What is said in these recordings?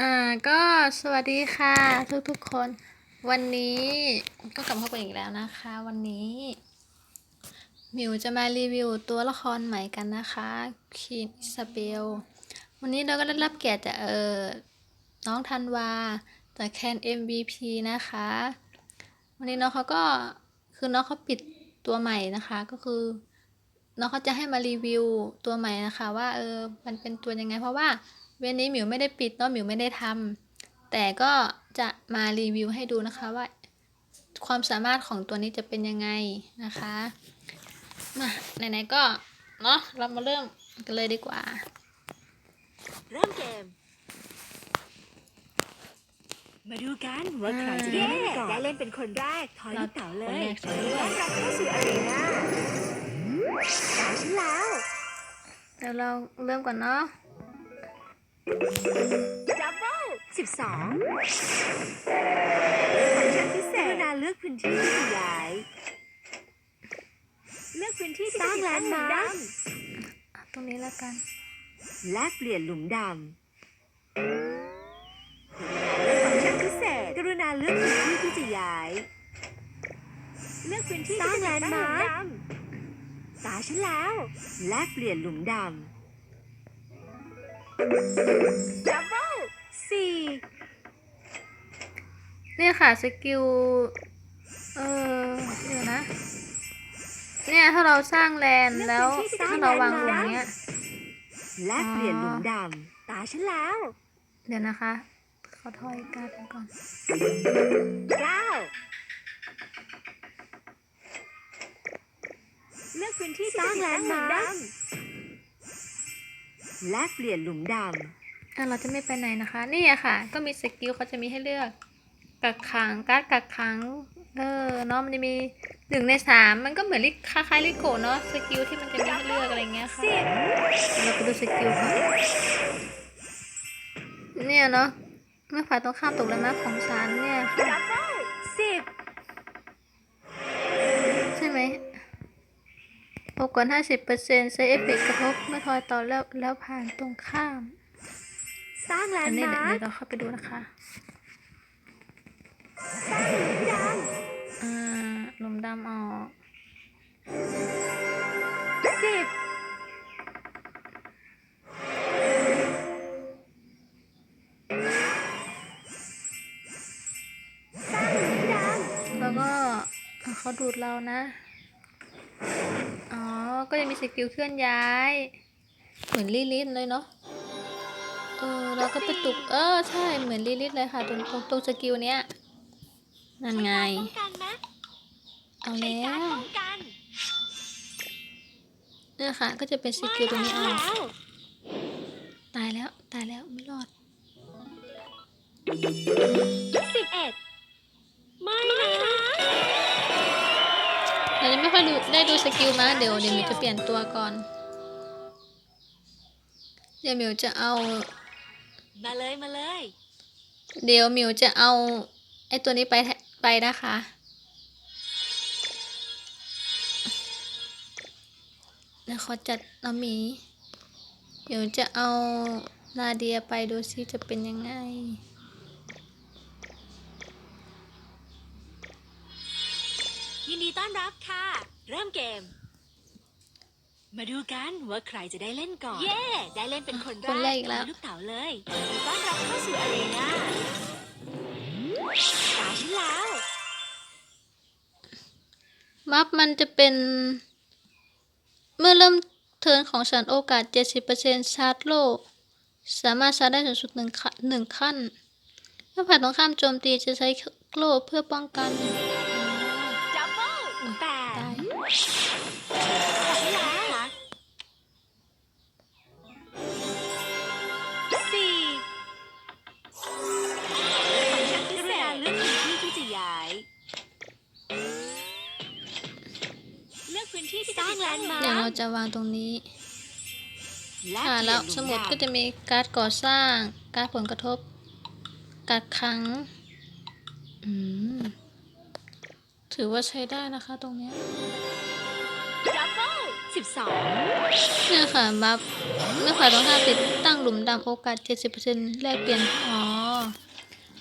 อ่าก็สวัสดีค่ะทุกทุกๆคน วันนี้ก็กลับมาพบกันอีกแล้วนะคะ วันนี้มิวจะมารีวิวตัวละครใหม่กันนะคะคีนอิซาเบลวันนี้เราก็ได้รับเกียรติจากเออน้องธันวาจากแคน MVP นะคะ วันนี้น้องเขาก็คือน้องเขาปิดตัวใหม่นะคะก็คือ น้องเขาจะให้มารีวิวตัวใหม่นะคะว่าเออมันเป็นตัวยังไง เพราะว่าเวนนี้หมิวไม่ได้ปิดเนาะหมิวไม่ได้ทำแต่ก็จะมารีวิวให้ดูนะคะว่า ความสามารถของตัวนี้จะเป็นยังไงนะคะมาไหนๆก็เนาะเรามาเริ่มกันเลยดีกว่า เริ่มเกม มาดูกันว่าใครจะได้เล่นก่อนได้เล่นเป็นคนแรกทอยลูกเต๋าเลคนยแรกใช่ด้วยต้อนรับเข้าสู่อารีนาตามฉัน แล้วเดี๋ยวเราเริ่มก่อนเนาะดับเบิลสิบสองฟังก์ชันพิเศษกรุณาเลือกพื้นที่ที่ขยายเลือกพื้นที่ที่สร้างแลนด์มาร์คอะตรงนี้แล้วกัน และเปลี่ยนหลุมดำฟังก์ชันพิเศษกรุณาเลือกพื้นที่ที่จะย้าย เลือกพื้นที่ที่จะติดตั้งหลุมดำ ตาฉันแล้ว และเปลี่ยนหลุมดำดับเบิลสี่เนี่ยค่ะสกิล เออเดี๋ยวนะ เนี่ยถ้าเราสร้างแลนด์แล้ว ถ้าเราวางลงเนี้ย และเปลี่ยนหลุมดำตาฉันแล้ว เดี๋ยวนะคะ ขอถอยการ์ดก่อนเก้า เลือกพื้นที่สร้างแลนด์มาร์คและเปลี่ยนหลุมดำอะเราจะไม่ไปไหนนะคะ นี่อะค่ะ ก็มีสกิลเขาจะมีให้เลือก กักขังการ์ดกักขัง เออเนาะมันจะมีหนึ่งในสามมันก็เหมือนลิคล้ายๆลิโกะเนาะสกิลที่มันจะมีให้เลือกอะไรเงี้ยค่ะเราไปดูสกิลก่อนเนี่ยเนาะเมื่อฝ่ายตรงข้ามตกแล้วนะของสารเนี่ยค่ะดับเบิลสิบใช่ไหม โอกาสห้าสิบเปอร์เซ็นต์ใช้เอฟเฟกต์กระทบเมื่อทอยต่อแล้วแล้วผ่านตรงข้าม สร้างแลอันนด์นี้มาเดี๋ยวร์คเราเข้าไปดูนะคะสร้างหลุมดอ่าลมดำออกำสิบสร้างหลุมดแล้วก็อะเขาดูดเรานะ อ๋อ ก็จะมีสกิลเคลื่อนย้าย เหมือนลิลิทเลยเนาะ เออเราก็ไปตุก เออ ใช่ เหมือนลิลิทเลยค่ะตรงตรงตรงสกิลเนี้ย นั่นไงำป้องกันนะเอาใช้แล้การว ป้องกันเนี่ยค่ะ ก็จะเป็นสกิลตรงนี้ออกแล้วตายแล้ว ตายแล้ว ไม่รอด สิบเอ็ดไม่นะ เราจะไม่ค่อยดูได้ดูสกิลมาเดี๋ยวเดี๋ยวหมิวจะเปลี่ยนตัวก่อน เดี๋ยวหมิวจะเอา มาเลยมาเลย เดี๋ยวหมิวจะเอาไอตัวนี้ไปแทไปนะคะเดี๋ยวขอจัดเอาหมี เดี๋ยวจะเอานาเดียไปดูซิจะเป็นยังไง ยินดีต้อนรับค่ะ เริ่มเกม มาดูกันว่าใครจะได้เล่นก่อน เย่ได้เล่นเป็นคนคนแรกอีกแล้ว ลูกเต๋าเลยยินดีต้อนรับเข้าสู่อารีนาตาฉันแล้ว มัฟมันจะเป็น เมื่อเริ่มเทิร์นของฉันโอกาส 70%ชาร์จโลก สามารถชาร์จได้สูงสุดหนึ่งขั้นหนึ่งขั้น เมื่อผ่านตรงข้ามโจมตีจะใช้โล่เพื่อป้องกัน สี่ฟังก์ชันพิเศษเลือกพื้นที่ที่จะย้าย เลือกพื้นที่ที่จะติดตั้งแลนด์มาเดี๋ยวร์เราคจะวางตรงนี้และค่ะเปแล้ลี่วยนหสลุมุดดำก็จะมีการ์ดก่อสร้าง การ์ดผลกระทบกักขังอืม ถือว่าใช้ได้นะคะตรงเนี้ยดับเบิลสิบสองเนี่ยค่ะบัฟไม่ขวาต้องห้าติดตั้งหลุมดำโอกาส 70%แลกเปลี่ยน อ๋อ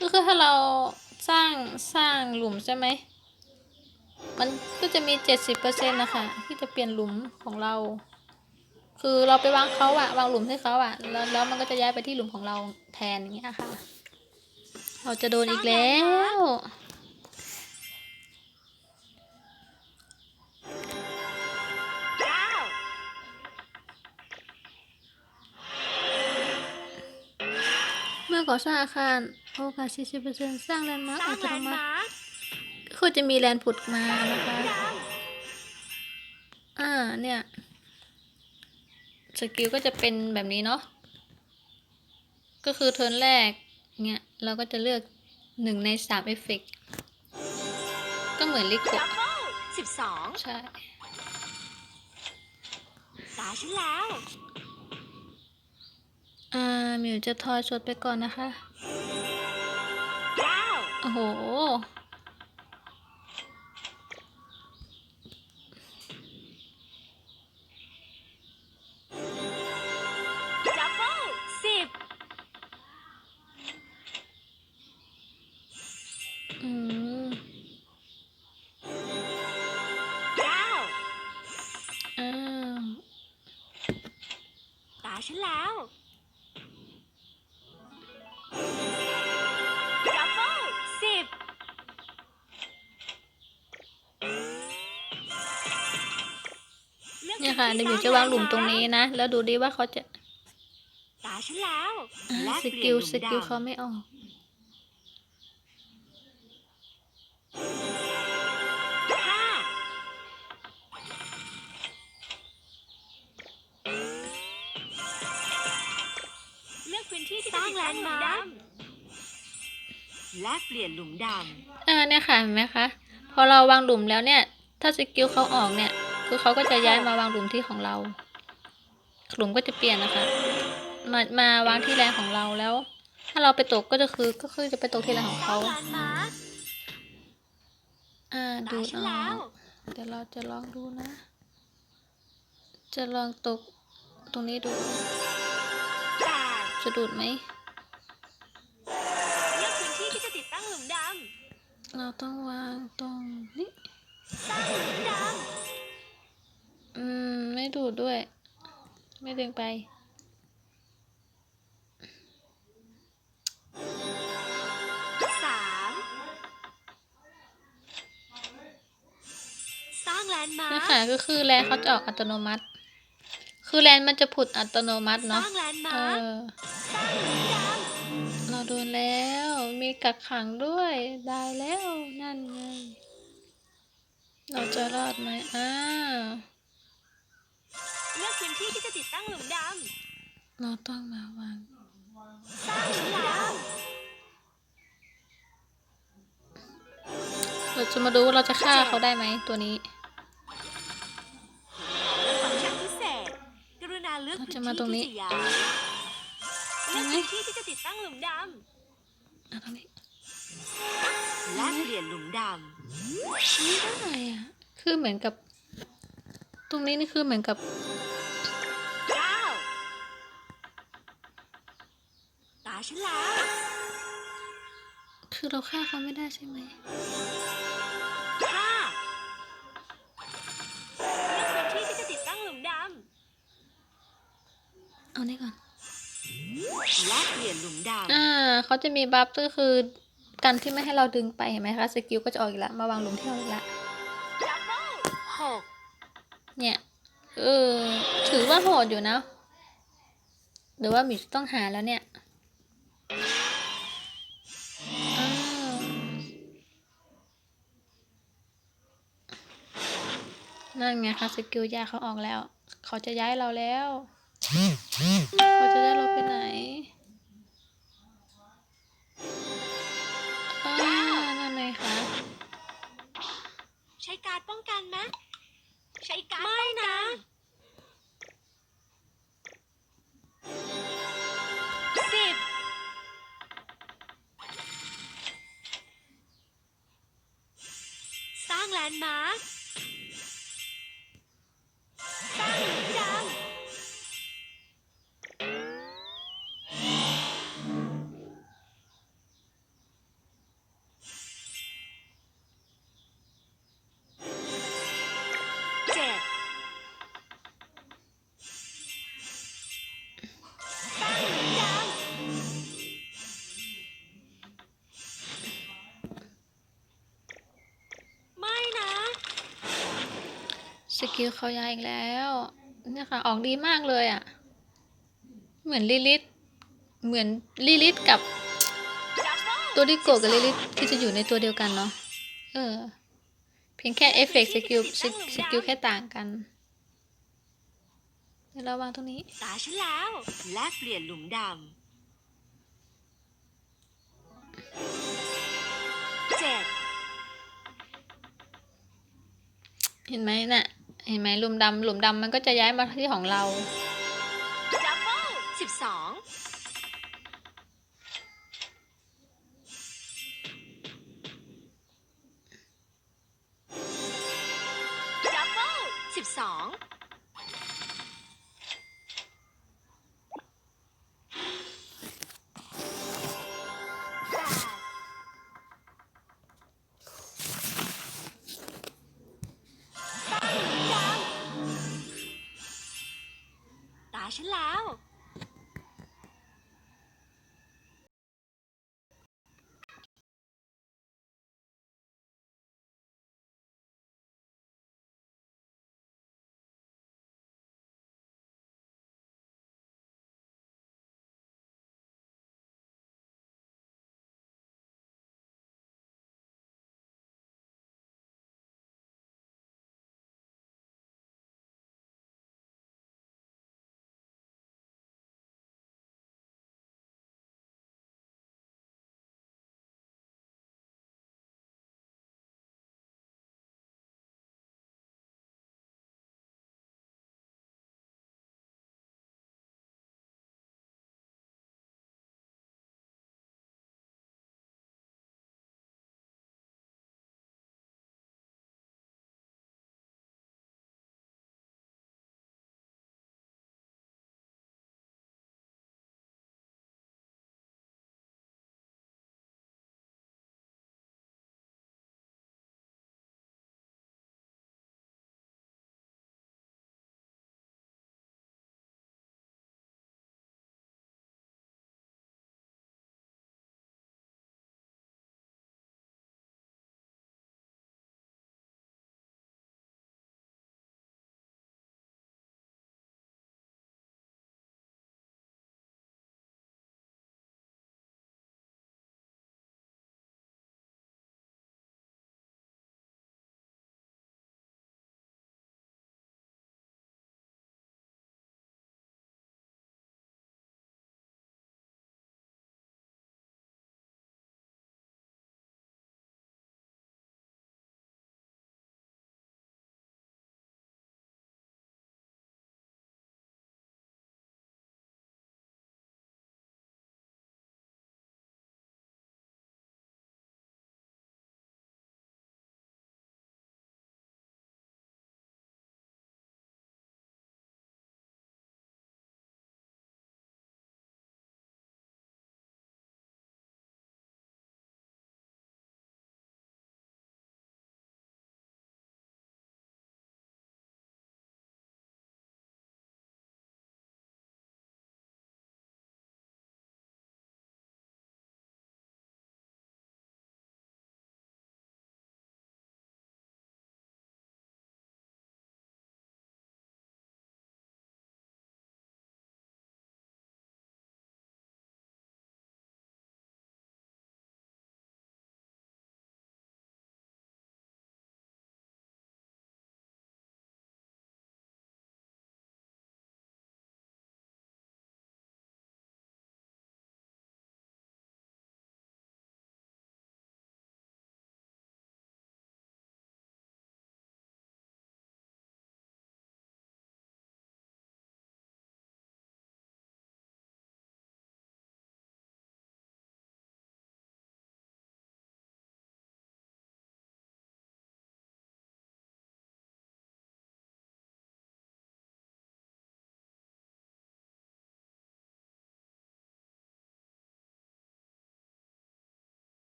ก็คือถ้าเราสร้างสร้างหลุมใช่ไหม มันก็จะมี 70%นะคะที่จะเปลี่ยนหลุมของเรา คือเราไปวางเขาอะวางหลุมให้เขาอะแล้วแล้วมันก็จะย้ายไปที่หลุมของเราแทนอย่างเงี้ยค่ะ เราจะโดนอีกแล้ว เมื่อก่อสร้างอาคารโอกาส40%สร้างแลนด์มาร์กสร้าอังตแลโนนด์มัติมาร์คคือจะมีแลนด์ผุดมานะคะดอ่าเนี่ย สกิลก็จะเป็นแบบนี้เนาะ ก็คือเทิร์นแรกเนี่ยเราก็จะเลือกหนึ่งในสามเอฟเฟกต์ก็เหมือนลิำโกะดับเบิลสิบสองใช่ตาฉันแล้ว อ่าหมิวจะทอยชดไปก่อนนะคะเก้าโอ้โห ดับเบิลสิบอืมเก้าอ้าว ตาฉันแล้ว ค่ะเดี๋ยวหมิวจะวางหลุมตรงนี้นะ แล้วดูดิว่าเขาจะตาฉันแล้วอ่าและสเปลี่กิยนลหลุมสกิลดำ เขาไม่ออก ห้าเลือกพื้นที่ที่สร้างแลนด์มาร์คและเปลี่ยนหลุมดอ่าเนี่ยค่ะเห็นไหมคะ พอเราวางหลุมแล้วเนี่ย ถ้าสกิลเขาออกเนี่ย คือเขาก็จะย้ายมาวางหลุมที่ของเรา หลุมก็จะเปลี่ยนนะคะ มามาวางที่แรงของเราแล้ว ถ้าเราไปตกก็จะคือก็คือจะไปตกที่แรงของำเขาแลนด์มาร์คอ่าตาดูฉันเอาแล้วเดี๋ยวเราจะลองดูนะ จะลองตกตรงนี้ดูแปดจะดูดไหมเลือกพื้นที่ที่จะติดตั้งหลุมดเราต้องวางตรงนี้ำสร้างหลุมด อืม ไม่ดูดด้วย ไม่ดึงไปำสามสร้างแลนด์มาร์นะคคะก็คือแลนเขาจะออกอัตโนมัติ คือแลนมันจะผุดอัตโนมัติสเนาะ ร้างแลนด์เอมาร์คอ สร้างหลุมดเราโดนแล้ว มีกักขังด้วย ได้แล้ว นั่นไง เราจะรอดไหมอ้าวำ เลือกพื้นที่ที่จะติดตั้งหลุมดเราต้องมาวางำสร้างฉันแล้วเราจะมาดูว่าเราจะฆ่าเขาได้ไหมตัวนี้ฟังก์ชันพิเศษ กรุณาเลือกเราพื้นจะที่มาตรงนี้ ที่จะย้ายเลือกพื้นที่ที่จะติดตั้งหลุมดอะตรงนี้ำและเปลี่ยนหลุมดไม่ได้อะ คือเหมือนกับ ตรงนี้นี่คือเหมือนกับำเก้าตาฉันแล้ว คือเราฆ่าเขาไม่ได้ใช่ไหมห้าเลือกพื้นที่ที่จะติดตั้งหลุมดเอานี่ก่อนำและเปลี่ยนหลุมดำ อ่าเขาจะมีบัฟก็คือกันที่ไม่ให้เราดึงไปเห็นไหมคะสกิลก็จะออกอีกแล้วมาวางหลุมที่เราอีกแล้วดับเบิลหกเนี่ย เออ ถือว่าโหดอยู่นะ หรือว่ามิวจะต้องหาแล้วเนี่ยนั่นไงคะสกิลยาเขาออกแล้ว เขาจะย้ายเราแล้วเขาจะย้ายเราไปไหนอ่านั่นไงคะใช้การป้องกันไหม ใช้การดไม่นะ สิบ สร้างแลนด์มาร์ค กิลเขายายอีกแล้ว เนี่ยค่ะ ออกดีมากเลยอะ่ะ เหมือนลิลิทเหมือนลิลิทกับ ตัวดิโกะกับลิลิทที่จะอยู่ในตัวเดียวกันเนาะ เออ เพียงแค่เอฟเฟกต์สกิลสกิลแค่ต่างกันเดี๋ยวเราวางตรงนี้ ตาฉันแล้ว แลกเปลี่ยนหลุมดำเจ็ดเห็นไหมน่ะ เห็นไหมหลุมดำหลุมดำมันก็จะย้ายมาที่ของเรา